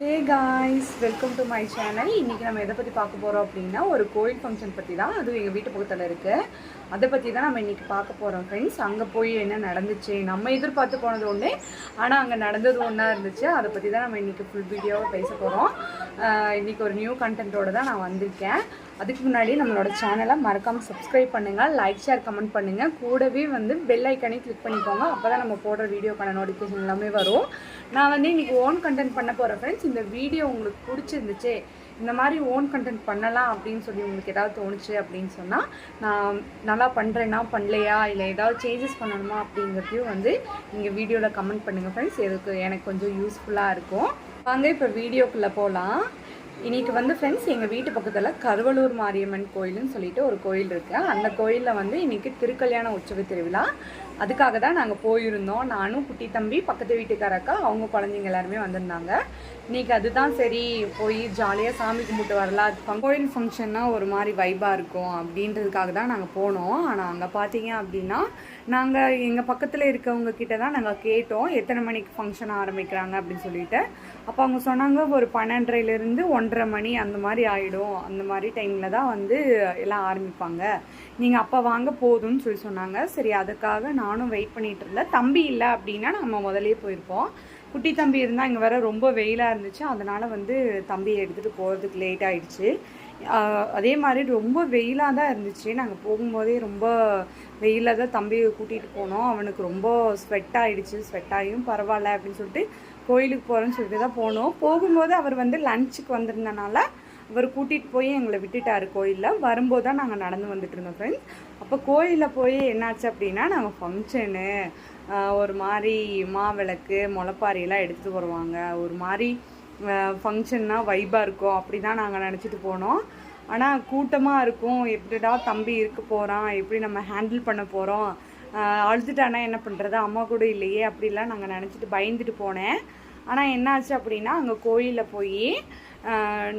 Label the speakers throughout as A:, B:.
A: Hey guys welcome to my channel இன்றைக்கி நம்ம எதை பற்றி பார்க்க போகிறோம் அப்படின்னா ஒரு கோயில் ஃபங்க்ஷன் பற்றி தான் அதுவும் எங்கள் வீட்டு பக்கத்தில் இருக்குது அதை பற்றி தான் நம்ம இன்றைக்கி பார்க்க போகிறோம் ஃப்ரெண்ட்ஸ் அங்கே போய் என்ன நடந்துச்சு? நம்ம எதிர்பார்த்து போனது ஒன்று ஆனால் அங்கே நடந்தது ஒன்றா இருந்துச்சு. அதை பற்றி தான் நம்ம இன்றைக்கி ஃபுல் வீடியோவை பேச போகிறோம் இன்றைக்கி ஒரு நியூ கண்டென்ட்டோடு தான் நான் வந்திருக்கேன். அதுக்கு முன்னாடி நம்மளோட சேனலை மறக்காமல் சப்ஸ்கிரைப் பண்ணுங்கள் லைக் ஷேர் கமெண்ட் பண்ணுங்கள் கூடவே வந்து பெல் ஐக்கனே கிளிக் பண்ணிக்கோங்க. அப்போ தான் நம்ம போடுற வீடியோக்கான நோட்டிஃபிகேஷன் எல்லாமே வரும். நான் வந்து இன்றைக்கி ஓன் கண்டென்ட் பண்ண போகிறேன் ஃப்ரெண்ட்ஸ் இந்த வீடியோ உங்களுக்கு பிடிச்சிருந்துச்சு இந்த மாதிரி ஓன் கண்டென்ட் பண்ணலாம் அப்படின்னு சொல்லி உங்களுக்கு ஏதாவது தோணுச்சு அப்படின்னு சொன்னால் நான் நல்லா பண்ணுறேன்னா பண்ணலையா இல்லை ஏதாவது சேஞ்சஸ் பண்ணணுமா அப்படிங்கிறதையும் வந்து நீங்கள் வீடியோவில் கமெண்ட் பண்ணுங்கள் ஃப்ரெண்ட்ஸ் எதுக்கு? எனக்கு கொஞ்சம் யூஸ்ஃபுல்லாக இருக்கும். வாங்க இப்போ வீடியோக்குள்ளே போகலாம் இன்னைக்கு வந்து ஃப்ரெண்ட்ஸ் எங்கள் வீட்டு பக்கத்தில் கருவலூர் மாரியம்மன் கோயில்னு சொல்லிட்டு ஒரு கோயில் இருக்குது அந்த கோயிலில் வந்து இன்றைக்கி திருக்கல்யாண உற்சவ திருவிழா. அதுக்காக தான் நாங்கள் போயிருந்தோம். நானும் குட்டி தம்பி பக்கத்து வீட்டுக்காரக்கா அவங்க குழந்தைங்க எல்லாருமே வந்திருந்தாங்க. இன்னைக்கு அதுதான் சரி போய் ஜாலியாக சாமி கும்பிட்டு வரலாம். கோயில் ஃபங்க்ஷன்னா ஒரு மாதிரி வைபாக இருக்கும் அப்படின்றதுக்காக தான் நாங்கள் போனோம். ஆனால் அங்கே பார்த்தீங்க அப்படின்னா நாங்கள் எங்கள் பக்கத்தில் இருக்கவங்க கிட்ட தான் நாங்கள் கேட்டோம். எத்தனை மணிக்கு ஃபங்க்ஷன் ஆரம்பிக்கிறாங்க அப்படின்னு சொல்லிட்டு. அப்போ அவங்க சொன்னாங்க ஒரு பன்னெண்டரைலேருந்து ஒன்றரை மணி அந்த மாதிரி ஆகிடும் அந்த மாதிரி டைமில் தான் வந்து எல்லாம் ஆரம்பிப்பாங்க. நீங்கள் அப்போ வாங்க போதும்னு சொல்லி சொன்னாங்க. சரி அதுக்காக நான் நானும் வெயிட் பண்ணிகிட்டு இருந்தேன். தம்பி இல்லை அப்படின்னா நம்ம முதலே போயிருப்போம். குட்டி தம்பி இருந்தால் இங்கே வேறு ரொம்ப வெயிலாக இருந்துச்சு. அதனால் வந்து தம்பியை எடுத்துகிட்டு போகிறதுக்கு லேட் ஆகிடுச்சு அதே மாதிரி ரொம்ப வெயிலாக தான் இருந்துச்சு. நாங்கள் போகும்போதே ரொம்ப வெயிலில் தான் தம்பியை கூட்டிகிட்டு போனோம். அவனுக்கு ரொம்ப ஸ்வெட் ஆகிடுச்சு ஸ்வெட் ஆகியும் பரவாயில்ல அப்படின்னு சொல்லிட்டு கோயிலுக்கு போகிறேன்னு சொல்லிட்டு தான் போனோம். போகும்போது அவர் வந்து லஞ்சுக்கு வந்திருந்தனால இவர் கூட்டிகிட்டு போய் எங்களை விட்டுட்டாரு கோயிலில். வரும்போது தான் நாங்கள் நடந்து வந்துட்டு இருந்தோம் ஃப்ரெண்ட்ஸ் அப்போ கோயிலில் போய் என்னாச்சு அப்படின்னா நாங்கள் ஃபங்க்ஷனு ஒரு மாதிரி மாவிளக்கு முளைப்பாரியெல்லாம் எடுத்துகிட்டு வருவாங்க. ஒரு மாதிரி ஃபங்க்ஷன்னா வைபாக இருக்கும். அப்படி தான் நாங்கள் நினச்சிட்டு போனோம். ஆனால் கூட்டமாக இருக்கும். எப்படிடா தம்பி இருக்க போகிறான் எப்படி நம்ம ஹேண்டில் பண்ண போகிறோம் அழுதுட்டானா என்ன பண்ணுறது அம்மா கூட இல்லையே அப்படிலாம் நாங்கள் நினச்சிட்டு பயந்துட்டு போனேன். ஆனால் என்னாச்சு அப்படின்னா அங்கே கோயிலில் போய்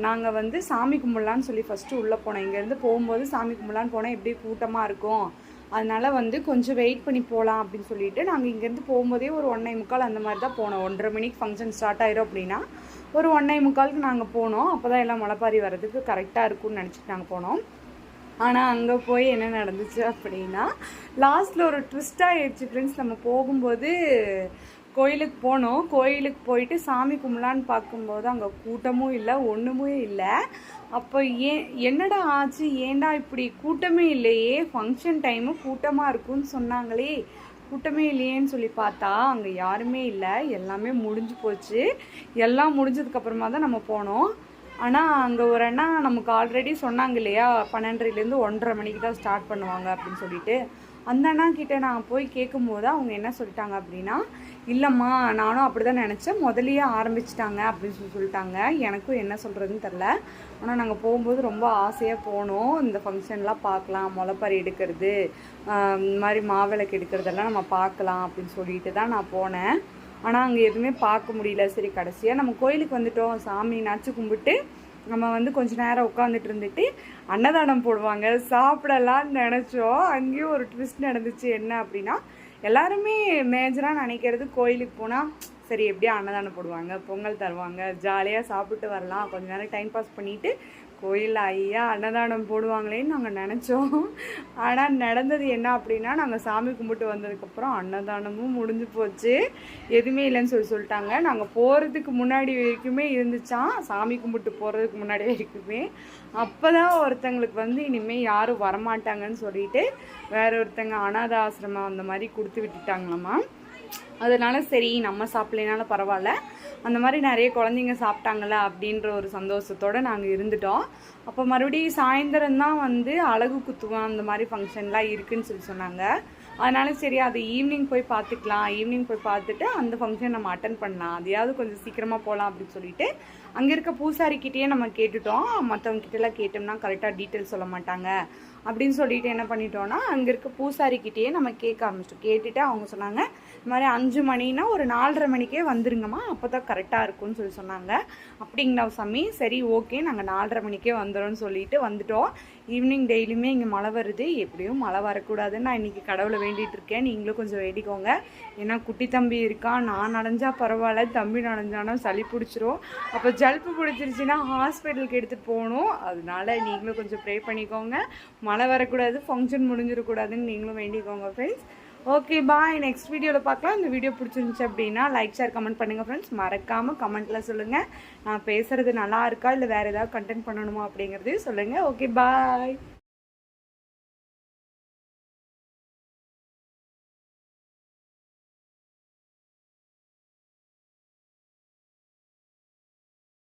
A: நாங்கள் வந்து சாமி கும்பிட்லான்னு சொல்லி ஃபஸ்ட்டு உள்ளே போனோம். இங்கேருந்து போகும்போது சாமி கும்பிட்லான்னு போனால் எப்படி கூட்டமாக இருக்கும்? அதனால் வந்து கொஞ்சம் வெயிட் பண்ணி போகலாம் அப்படின்னு சொல்லிட்டு நாங்கள் இங்கேருந்து போகும்போதே ஒரு ஒன்றை முக்கால் அந்த மாதிரி தான் போனோம். ஒன்றரை மணிக்கு ஃபங்க்ஷன் ஸ்டார்ட் ஆயிரும் அப்படின்னா ஒரு ஒன்றை முக்காலுக்கு நாங்கள் போனோம். அப்போ தான் எல்லாம் மலைப்பாரி வர்றதுக்கு கரெக்டாக இருக்கும்னு நினச்சிட்டு நாங்கள் போனோம். ஆனால் அங்கே போய் என்ன நடந்துச்சு அப்படின்னா லாஸ்ட்டில் ஒரு ட்விஸ்ட் ஆகிடுச்சு ஃப்ரெண்ட்ஸ் நம்ம போகும்போது கோயிலுக்கு போனோம். கோயிலுக்கு போயிட்டு சாமி கும்பலான்னு பார்க்கும்போது அங்கே கூட்டமும் இல்லை ஒன்றுமே இல்லை. அப்போ ஏன் என்னடா ஆச்சு? ஏண்டா இப்படி கூட்டமே இல்லையே? ஃபங்க்ஷன் டைமு கூட்டமாக இருக்கும்னு சொன்னாங்களே. கூட்டமே இல்லையேன்னு சொல்லி பார்த்தா அங்கே யாருமே இல்லை. எல்லாமே முடிஞ்சு போச்சு. எல்லாம் முடிஞ்சதுக்கப்புறமா தான் நம்ம போனோம். ஆனால் அங்கே ஒரு அண்ணா நமக்கு ஆல்ரெடி சொன்னாங்க இல்லையா? பன்னெண்டரைலேருந்து ஒன்றரை மணிக்கு தான் ஸ்டார்ட் பண்ணுவாங்க அப்படின்னு சொல்லிட்டு. அந்த அண்ணாக்கிட்ட நான் போய் கேட்கும்போது அவங்க என்ன சொல்லிட்டாங்க அப்படின்னா இல்லைம்மா நானும் அப்படி தான் நினச்சேன். முதலியே ஆரம்பிச்சிட்டாங்க அப்படின்னு சொல்லி சொல்லிட்டாங்க. எனக்கும் என்ன சொல்கிறதுன்னு தெரில ஆனால் நாங்கள் போகும்போது ரொம்ப ஆசையாக போனோம். இந்த ஃபங்க்ஷன்லாம் பார்க்கலாம். முளைப்பாரி எடுக்கிறது இந்த மாதிரி மாவிளக்கு எடுக்கிறதெல்லாம் நம்ம பார்க்கலாம் அப்படின்னு சொல்லிட்டு தான் நான் போனேன். ஆனால் அங்கே எதுவுமே பார்க்க முடியல. சரி கடைசியாக நம்ம கோயிலுக்கு வந்துட்டோம். சாமி நச்சு கும்பிட்டு நம்ம வந்து கொஞ்ச நேரம் உட்காந்துட்டு இருந்துட்டு அன்னதானம் போடுவாங்க. சாப்பிடலான்னு நினச்சோம். அங்கேயும் ஒரு ட்விஸ்ட் நடந்துச்சு. என்ன அப்படின்னா எல்லாருமே மேஜராக நினைக்கிறது கோயிலுக்கு போனால் சரி எப்படியும் அன்னதானம் போடுவாங்க பொங்கல் தருவாங்க ஜாலியாக சாப்பிட்டு வரலாம். கொஞ்ச நேரம் டைம் பாஸ் பண்ணிவிட்டு கோயிலில் ஐயா அன்னதானம் போடுவாங்களேன்னு நாங்கள் நினச்சோம். ஆனால் நடந்தது என்ன அப்படின்னா நாங்கள் சாமி கும்பிட்டு வந்ததுக்கப்புறம் அன்னதானமும் முடிஞ்சு போச்சு. எதுவுமே இல்லைன்னு சொல்லி சொல்லிட்டாங்க. நாங்கள் போகிறதுக்கு முன்னாடி வரைக்குமே இருந்துச்சான் சாமி கும்பிட்டு போகிறதுக்கு முன்னாடி வரைக்குமே. அப்போ தான் ஒருத்தங்களுக்கு வந்து இனிமேல் யாரும் வரமாட்டாங்கன்னு சொல்லிட்டு வேற ஒருத்தங்க அனாத ஆசிரமம் அந்த மாதிரி கொடுத்து விட்டுட்டாங்களாம்மா. அதனால சரி நம்ம சாப்பிட்லனாலும் பரவாயில்ல. அந்த மாதிரி நிறைய குழந்தைங்க சாப்பிட்டாங்கல்ல அப்படின்ற ஒரு சந்தோஷத்தோடு நாங்கள் இருந்துட்டோம். அப்போ மறுபடியும் சாயந்தரம் தான் வந்து அழகு குத்துவோம் அந்த மாதிரி ஃபங்க்ஷன்லாம் இருக்குதுன்னு சொல்லி சொன்னாங்க. அதனால சரி அது ஈவினிங் போய் பார்த்துக்கலாம். ஈவினிங் போய் பார்த்துட்டு அந்த ஃபங்க்ஷன் நம்ம அட்டன் பண்ணலாம். அதையாவது கொஞ்சம் சீக்கிரமாக போகலாம் அப்படின்னு சொல்லிட்டு அங்கே இருக்க பூசாரிக்கிட்டேயே நம்ம கேட்டுட்டோம். மற்றவங்ககிட்டலாம் கேட்டோம்னா கரெக்டாக டீட்டெயில் சொல்ல மாட்டாங்க. அப்படின்னு சொல்லிட்டு என்ன பண்ணிட்டோம்னா அங்கே இருக்க பூசாரிக்கிட்டேயே நம்ம கேட்க ஆரம்பிச்சிட்டோம். கேட்டுட்டு அவங்க சொன்னாங்க இந்த மாதிரி அஞ்சு மணினா ஒரு நாலரை மணிக்கே வந்துருங்கம்மா அப்போ தான் கரெக்டாக இருக்கும்னு சொல்லி சொன்னாங்க. அப்படிங்களா சாமி? சரி ஓகே நாங்கள் நாலரை மணிக்கே வந்துடும்னு சொல்லிட்டு வந்துட்டோம். ஈவினிங் டெய்லியுமே இங்கே மழை வருது. எப்படியும் மழை வரக்கூடாதுன்னு நான் இன்றைக்கி கடவுளை வேண்டிகிட்டு இருக்கேன். நீங்களும் கொஞ்சம் வேண்டிக்கோங்க. ஏன்னா குட்டி தம்பி இருக்கான் நான் நனைஞ்சா பரவாயில்ல தம்பி நனைஞ்சானா சளி பிடிச்சிரும். அப்போ ஜல்ப்பு பிடிச்சிருச்சுன்னா ஹாஸ்பிட்டலுக்கு எடுத்துகிட்டு போகணும். அதனால நீங்களும் கொஞ்சம் ப்ரே பண்ணிக்கோங்க. மழை வரக்கூடாது ஃபங்க்ஷன் முடிஞ்சிடக்கூடாதுன்னு நீங்களும் வேண்டிக்கோங்க ஃப்ரெண்ட்ஸ் ஓகே பாய் நெக்ஸ்ட் வீடியோவில் பார்க்கலாம். இந்த வீடியோ பிடிச்சிருந்துச்சு அப்படின்னா லைக் ஷேர் கமெண்ட் பண்ணுங்கள் ஃப்ரெண்ட்ஸ் மறக்காமல் கமெண்ட்டில் சொல்லுங்கள் நான் பேசுகிறது நல்லா இருக்கா? இல்லை வேறு ஏதாவது கண்டென்ட் பண்ணணுமா அப்படிங்கிறதையும் சொல்லுங்கள் ஓகே பாய்